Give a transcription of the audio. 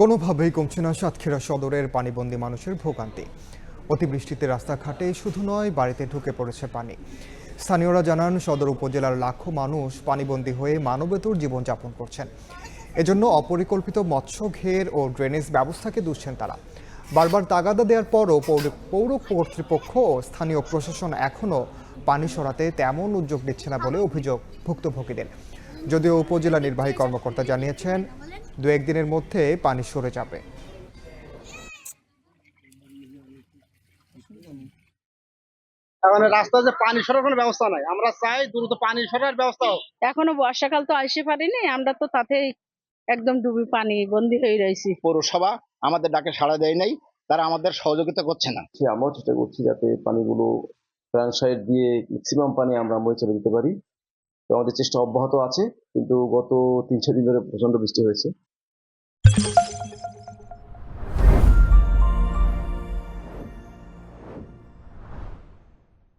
কোনোভাবেই কমছে না সাতক্ষীরা সদরের পানিবন্দী মানুষের ভোগান্তি। অতিবৃষ্টিতে রাস্তাঘাটে শুধু নয়, বাড়িতে ঢুকে পড়েছে পানি। স্থানীয়রা জানান, সদর উপজেলার লাখো মানুষ পানিবন্দী হয়ে মানবেতর জীবনযাপন করছেন। এজন্য অপরিকল্পিত মৎস্য, ঘের ও ড্রেনেজ ব্যবস্থাকে দুষছেন তারা। বারবার তাগাদা দেওয়ার পরও পৌর- কর্তৃপক্ষ ও স্থানীয় প্রশাসন এখনও পানি সরাতে তেমন উদ্যোগ নিচ্ছে না বলে অভিযোগ ভুক্তভোগীদের। যদিও উপজেলা নির্বাহী কর্মকর্তা জানিয়েছেন দু একদিনের মধ্যে পানি সরে যাবে। এখন রাস্তায় যে পানি সরার কোনো ব্যবস্থা নাই। আমরা চাই দ্রুত পানি সরার ব্যবস্থা হোক। এখনও বর্ষাকাল তো আসতে পারিনি আমরা তো তাতেই একদম ডুবি পানি বন্দি হয়ে রয়েছি। পৌরসভা আমাদের ডাকে সাড়া দেয় নাই তারা আমাদের সহযোগিতা করছে না। আমরাও চেষ্টা করছি যাতে পানিগুলো প্রাণ সাইড দিয়ে ম্যাক্সিমাম পানি আমরা চলে দিতে পারি। আমাদের চেষ্টা অব্যাহত আছে কিন্তু গত তিন চার দিন ধরে প্রচণ্ড বৃষ্টি হয়েছে।